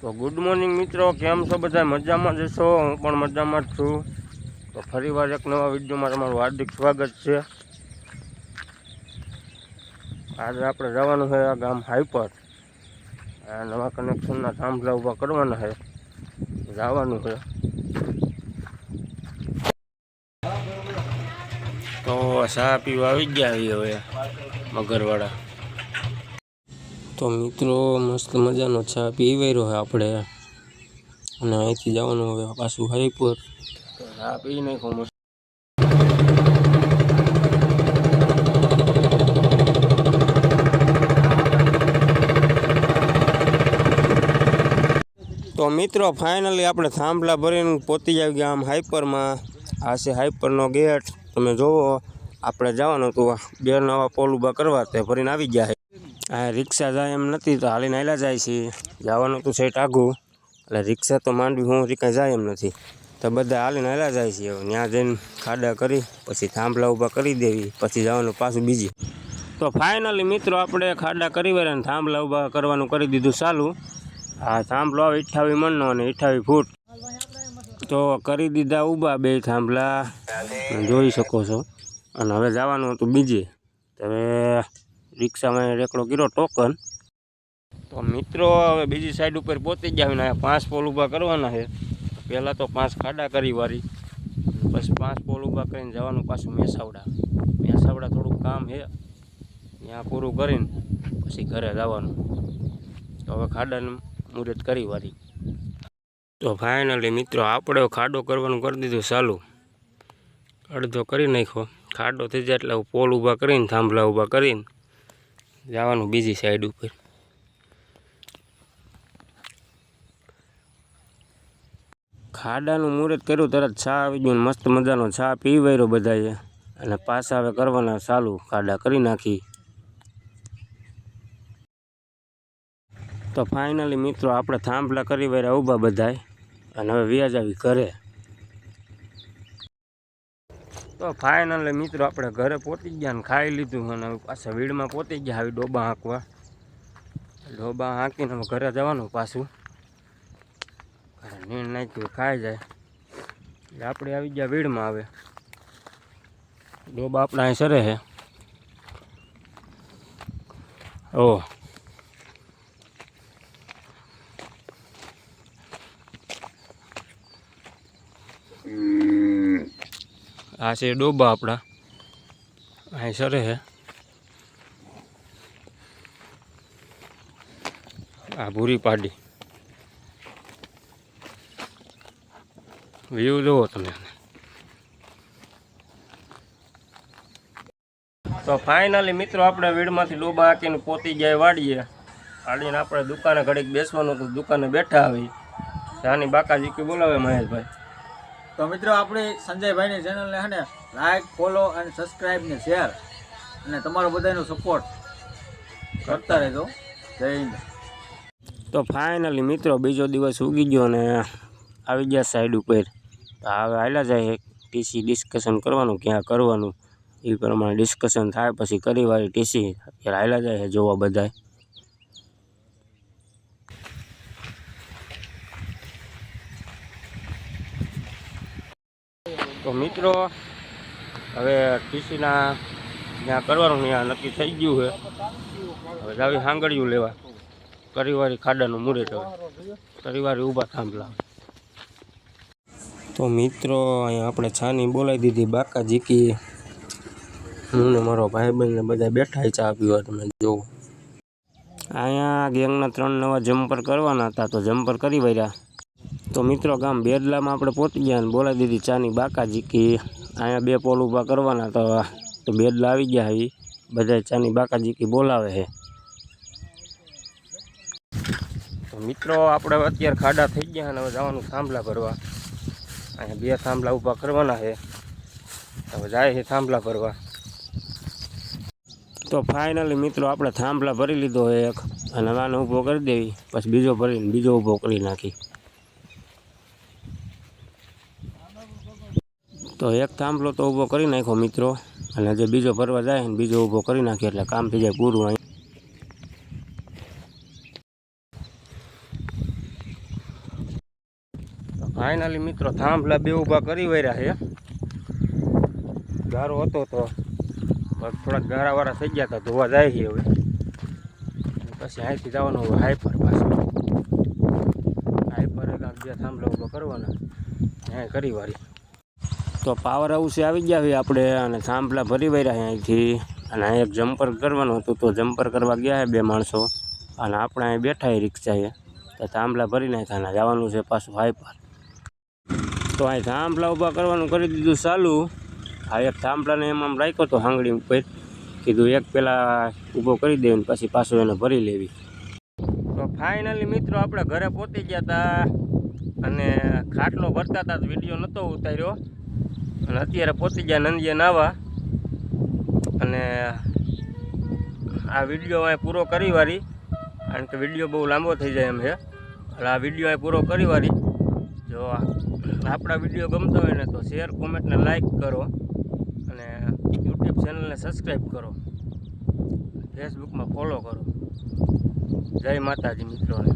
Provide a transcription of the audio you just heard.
તો good morning મિત્રો, કેમ છો બધા? મજામાં જ છો? હું પણ મજામાં જ છું. તો ફરીવાર એક નવા વિડીયોમાં તમારું હાર્દિક સ્વાગત છે. આજે આપણે જવાનું છે આ ગામ હાઈપર. આ નવા કનેક્શનના થાંભલા ઊભા કરવાના છે. જવાનું છે. તો ચા પીવા આવી ગયા હવે, મગરવાળા. તો મિત્રો મસ્ત મજાનો ચા પીવાયરો છે આપણે. અને અહીંથી જવાનું હવે પાછું હાઈપર તો ચા પી નાખો મસ્ત. તો મિત્રો ફાઇનલી આપણે થાંભલા ભરીને પહોંચી જાય ગયા આમ હાઈપરમાં. આ છે હાઈપરનો ગેટ. તમે જોવો આપણે જવાનું હતું બે નવા પોલ ઊભા કરવા તે ભરીને આવી ગયા આ રિક્ષા જાય એમ નથી તો હાલીને હાલ્યા જાય છે. જવાનું તો સેટ આઘું એટલે રિક્ષા તો માંડવી હું રીકા જાય એમ નથી. તો બધા હાલીને હાલ્યા જાય છે હવે. ત્યાં જઈને ખાડા કરી, પછી થાંભલા ઊભા કરી દેવી, પછી જવાનું પાછું બીજી. તો ફાઇનલી મિત્રો આપણે ખાડા કરી વળ્યા થાંભલા ઊભા કરવાનું કરી દીધું ચાલુ. આ થાંભલો આવે ઇઠાવી મણનો અને અઠ્ઠાવીસ ફૂટ. તો કરી દીધા ઊભા બે થાંભલા. જોઈ શકો છો. અને હવે જવાનું હતું બીજે. તમે રિક્ષામાં રેકડો કર્યો ટોકન. તો મિત્રો, હવે બીજી સાઈડ ઉપર પહોંચી ગયા ને પાંચ પોલ ઊભા કરવાના છે. પહેલાં તો પાંચ ખાડા કરી વારી, પછી પાંચ પોલ ઊભા કરીને જવાનું પાછું મેસાવડા. મેસાવડા થોડુંક કામ છે, ત્યાં પૂરું કરીને પછી ઘરે જવાનું. તો હવે ખાડાનું મુહૂર્ત કરી વારી. તો ફાઇનલી મિત્રો, આપણે ખાડો કરવાનું કરી દીધું ચાલુ. અડધો કરી નાખ્યો. ખાડો થઈ જાય એટલે પોલ ઊભા કરીને, થાંભલા ઊભા કરીને. જવાનું બીજી સાઈડ ઉપર. ખાડાનું મુહૂર્ત કર્યું, તરત છા આવી ગયું મસ્ત મજાનો છા પી વાર્યો બધાએ. અને પાછા હવે કરવાના ચાલુ, ખાડા કરી નાખી. તો ફાઇનલી મિત્રો, આપણે થાંભલા કરી વાર્યા ઊભા બધાય અને હવે વ્યાજ આવી ઘરે. તો ફાઇનલ મિત્રો આપણે ઘરે પહોંચી ગયા ને ખાઈ લીધું અને પાછા વીડમાં પહોંચી ગયા આવી ડોબા હાંકવા. ડોબા હાંકીને હવે ઘરે જવાનું પાછું. નીણ નાખ્યું ખાઈ જાય. એટલે આપણે આવી ગયા વીડમાં આવે ડોબા આપણા અહીં સરે છે. ઓ આ છે ડોબા આપણા. અહીં સરે છે આ ભૂરી પાડી. વ્યૂ જુઓ તમે તો ફાઇનલી મિત્રો આપણે વીડમાંથી ડોબા હાંકીને પોતી ગયા વાડીએ. વાડીને આપણે દુકાને ઘડીક બેસવાનું હતું, દુકાને બેઠા આવી. જાની બાકાજી કે બોલાવે મહેશભાઈ? તો મિત્રો, આપણી સંજયભાઈની ચેનલને હે ને લાઈક ફોલો અને સબસ્ક્રાઈબ ને શેર અને તમારો બધાનો સપોર્ટ કરતા રહેજો. જય હિન્દ. તો ફાઇનલી મિત્રો, બીજો દિવસ ઉગી ગયો ને આવી ગયા સાઈડ ઉપર. તો હવે આવેલા જાય ટીસી ડિસ્કશન કરવાનું, ક્યાં કરવાનું. એ પ્રમાણે ડિસ્કશન થાય, પછી કરી વાળી ટીસી અત્યારે આવેલા જાય જોવા બધાય. તો મિત્રો, હવે ટીસીના ત્યાં કરવાનું ત્યાં નક્કી થઈ ગયું છે. હવે જાવી સાંગળિયું લેવા. કરીવારી ખાડાનું મુરેટ હવે. કરીવારી ઊભા થાંભલા. તો મિત્રો, અહીંયા આપણે છાની બોલાવી દીધી, બાકા જીકી હું ને મારો ભાઈબંધ ને બધા બેઠા ચા પીવા તમે જોવો અહીંયા ગેંગના ત્રણ નવા જમ્પર કરવાના હતા, તો જમ્પર કરી વર્યા. તો મિત્રો ગામ બેરલામાં આપણે પહોંચી ગયા અને બોલાવી દીધી ચાની બાકાજી કે અહીંયા બે પોલ ઊભા કરવાના તો તો બેરલા આવી ગયા એ બધા ચાની બાકાજી કે બોલાવે છે તો મિત્રો આપણે અત્યારે ખાડા થઈ ગયા અને હવે જવાનું થાંભલા ભરવા. અહીંયા બે થાંભલા ઊભા કરવાના છે હવે જાય છે થાંભલા ભરવા. તો ફાઇનલી મિત્રો આપણે થાંભલા ભરી લીધો એક. અને નાનો ઊભો કરી દેવી. પછી બીજો ભરીને બીજો ઊભો કરી નાખી. તો એક થાંભલો તો ઊભો કરી નાખ્યો મિત્રો. અને જે બીજો ભરવા જાય ને બીજો ઊભો કરી નાખ્યો એટલે કામ થઈ જાય પૂરું અહીં. ફાઇનલી મિત્રો થાંભલા બે ઊભા કરી વર્યા છે. ગારો હતો તો થોડાક ગારાવાળા થઈ ગયા હતા, ધોવા જાય છે હવે. પછી અહીંથી જવાનું હવે હાઈપર પાછું. હાઈપર એક બે થાંભલા ઊભા કરવાના. એ કરી વારી. તો પાવર હાઉસે આવી ગયા છે આપણે અને થાંભલા ભરી વર્યા અહીંથી. અને એક જમ્પર કરવાનું હતું તો જમ્પર કરવા ગયા છે બે માણસો. અને આપણે અહીં બેઠા એ રિક્ષાએ. તો થાંભલા ભરી નાખ્યા અને જવાનું છે પાછું હાઈપર. તો અહીં થાંભલા ઊભા કરવાનું કરી દીધું ચાલુ. આ એક થાંભલાને એમ આમ રાખ્યો તો હાંગળી ઉપર. કીધું એક પેલા ઊભો કરી દે પછી પાછું એને ભરી લેવી. તો ફાઇનલી મિત્રો આપણે ઘરે પહોંચી ગયા હતા અને ખાટલો ભરતા હતા વીડિયો નહોતો ઉતાર્યો. અને અત્યારે પહોંચી ગયા નંદીએ નાવા. અને આ વીડિયો અહીં પૂરો કરી વારી. કારણ કે વીડિયો બહુ લાંબો થઈ જાય એમ છે. એટલે આ વીડિયો અહીં પૂરો કરી વારી. જો આપણા વીડિયો ગમતો હોય ને તો શેર કોમેન્ટને લાઇક કરો. અને યુટ્યુબ ચેનલને સબસ્ક્રાઈબ કરો. ફેસબુકમાં ફોલો કરો. જય માતાજી મિત્રોને